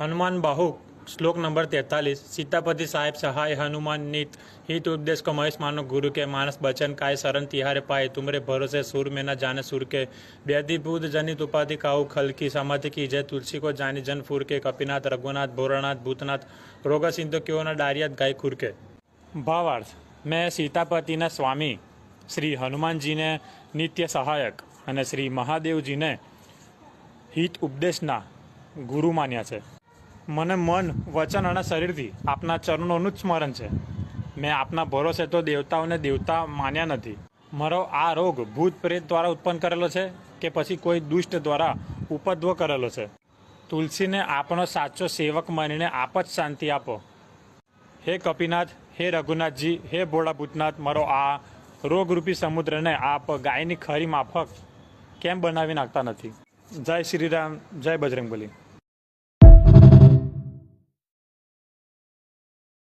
હનુમાન બાહુ, શ્લોક નંબર તેતાલીસ. સીતાપતિ સાહેબ સહાય હનુમાન નીત. હિત ઉપદેશ કો મહેશ માનો ગુરુ કે માનસ બચન કાય શરણ તિહારે પાય. તુમરે ભરોસે સુર મેના જાને સુર કે. બેદીભૂત જનિત ઉપાધિ કાઉ ખલકી સમાધિ કી જય તુલસી કો જાની જન ફૂર કે. કપિનાથ, રઘુનાથ ભોરાનાથ ભૂતનાથ રોગ સિંધુ ક્યોના ડારિયાત ગાય ખુર કે. ભાવાર્થ. મેં સીતાપતિના સ્વામી, શ્રી હનુમાનજીને નિત્ય સહાયક અને શ્રી મહાદેવજીને હિત ઉપદેશના ગુરુ માન્યા છે. મને મન, વચન અને શરીરથી આપના ચરણોનું જ સ્મરણ છે. મેં આપના ભરોસે તો દેવતાઓને દેવતા માન્યા નથી. મારો આ રોગ ભૂત પ્રેત દ્વારા ઉત્પન્ન કરેલો છે કે પછી કોઈ દુષ્ટ દ્વારા ઉપદ્રવ કરેલો છે? તુલસીને આપનો સાચો સેવક માનીને આપ જ શાંતિ આપો. હે કપિનાથ, હે રઘુનાથજી, હે ભોળા ભૂતનાથ મારો આ રોગરૂપી સમુદ્રને આપ ગાયની ખરી માફક કેમ બનાવી નાખતા નથી? જય શ્રીરામ જય બજરંગબલી.